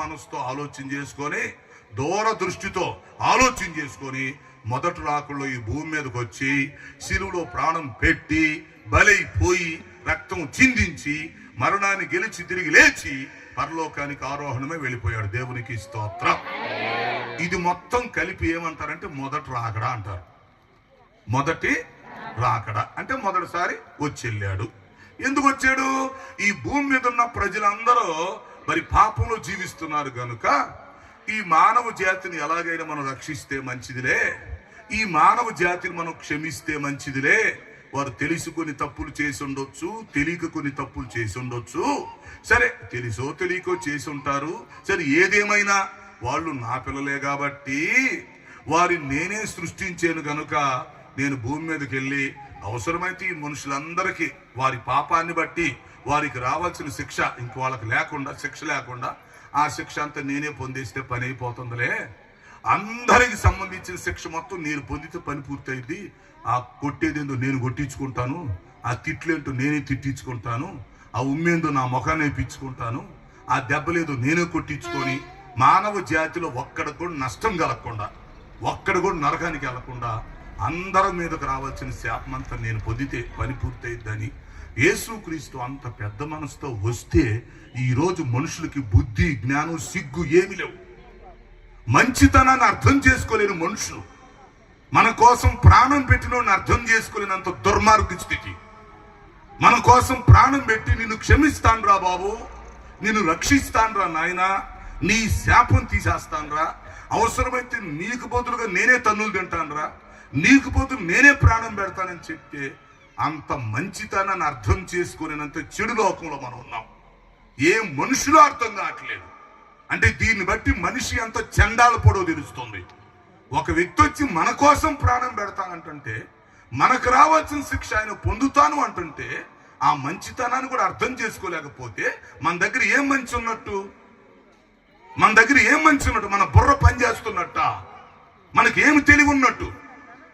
మనసుతో ఆలోచన చేసుకొని దూర దృష్టితో ఆలోచన చేసుకొని మొదటి రాకుల్లో ఈ భూమి మీదకి వచ్చి శిలువులో ప్రాణం పెట్టి బలైపోయి రక్తం చిందించి మరణాన్ని గెలిచి తిరిగి లేచి పరలోకానికి ఆరోహణమే వెళ్ళిపోయాడు. దేవునికి స్తోత్రం. ఇది మొత్తం కలిపి ఏమంటారంటే మొదటి రాకడా అంటారు. మొదటి రాకడ. అంటే మొదటిసారి వచ్చెళ్ళాడు ఎందుకు వచ్చాడు? ఈ భూమి మీద ఉన్న ప్రజలందరూ మరి పాపంలో జీవిస్తున్నారు కనుక ఈ మానవ జాతిని ఎలాగైనా మనం రక్షిస్తే మంచిదిలే. ఈ మానవ జాతిని మనం క్షమిస్తే మంచిదిలే. వారు తెలిసి కొన్ని తప్పులు చేసి ఉండొచ్చు తెలియక కొన్ని తప్పులు చేసి ఉండొచ్చు. సరే తెలుసో తెలియకో చేసి ఉంటారు. సరే ఏదేమైనా వాళ్ళు నా పిల్లలే కాబట్టి వారిని నేనే సృష్టించాను కనుక నేను భూమి మీదకి వెళ్ళి అవసరమైతే ఈ మనుషులందరికీ వారి పాపాన్ని బట్టి వారికి రావాల్సిన శిక్ష ఇంక వాళ్ళకి లేకుండా శిక్ష లేకుండా ఆ శిక్ష అంతా నేనే పొందేస్తే పని అయిపోతుందిలే. అందరికి సంబంధించిన శిక్ష మొత్తం నేను పొందితే పని పూర్తయింది. ఆ కొట్టేదేందో నేను కొట్టించుకుంటాను. ఆ తిట్లేంటో నేనే తిట్టించుకుంటాను. ఆ ఉమ్మేందో నా ముఖాన్ని వేయించుకుంటాను ఆ దెబ్బలేదో నేనే కొట్టించుకొని మానవ జాతిలో ఒక్కడ కూడా నష్టం కలగకుండా ఒక్కడ కూడా నరకానికి వెళ్ళకుండా అందరి మీదకు రావాల్సిన శాపమంతా నేను పొందితే పని పూర్తయిద్దని యేసుక్రీస్తు అంత పెద్ద మనసుతో వస్తే ఈరోజు మనుషులకి బుద్ధి జ్ఞానం సిగ్గు ఏమి లేవు. మంచితనాన్ని అర్థం చేసుకోలేని మనుషులు మన కోసం ప్రాణం పెట్టిన అర్థం చేసుకోలేనంత దుర్మార్గ స్థితి. మన కోసం ప్రాణం పెట్టి నిన్ను క్షమిస్తాను రా బాబు నిన్ను రక్షిస్తాను రా నాయన నీ శాపం తీసేస్తాను రా అవసరమైతే నీకు బదులుగా నేనే తన్నులు తింటాను రా నీకు నేనే ప్రాణం పెడతానని చెప్తే అంత మంచితనాన్ని అర్థం చేసుకునేంత చెడు లోకంలో మనం ఉన్నాం. ఏ మనుషులు అర్థం కావట్లేదు. అంటే దీన్ని బట్టి మనిషి ఎంత చండాల పొడవు తెలుస్తుంది. ఒక వ్యక్తి వచ్చి మన కోసం ప్రాణం పెడతానంటుంటే మనకు రావాల్సిన శిక్ష ఆయన పొందుతాను అంటుంటే ఆ మంచితనాన్ని కూడా అర్థం చేసుకోలేకపోతే మన దగ్గర ఏం మంచి ఉన్నట్టు? మన దగ్గర ఏం మంచి ఉన్నట్టు? మన బుర్ర పని చేస్తున్నట్ట? మనకి ఏమి తెలివి ఉన్నట్టు?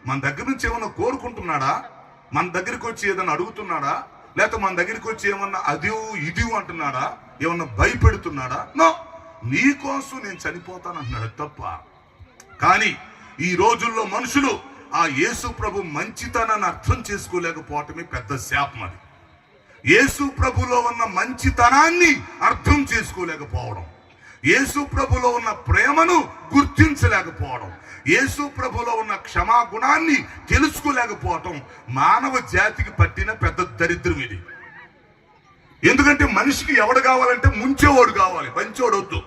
మన దగ్గర నుంచి ఏమన్నా కోరుకుంటున్నాడా? మన దగ్గరికి వచ్చి ఏదైనా అడుగుతున్నాడా? లేకపోతే మన దగ్గరికి వచ్చి ఏమన్నా అది ఇది అంటున్నాడా? ఏమన్నా భయపెడుతున్నాడా? నో. నీకోసం నేను చనిపోతాను అంటున్నాడు తప్ప. కానీ ఈ రోజుల్లో మనుషులు ఆ యేసు ప్రభు మంచితనాన్ని అర్థం చేసుకోలేకపోవటమే పెద్ద శాపం అది. యేసు ప్రభులో ఉన్న మంచితనాన్ని అర్థం చేసుకోలేకపోవడం. యేసు ప్రభులో ఉన్న ప్రేమను గుర్తించలేకపోవడం. యేసు ప్రభులో ఉన్న క్షమాగుణాన్ని తెలుసుకోలేకపోవటం మానవ జాతికి పట్టిన పెద్ద దరిద్రం ఇది. ఎందుకంటే మనిషికి ఎవడు కావాలంటే ముంచేవాడు కావాలి పంచోడు వద్దు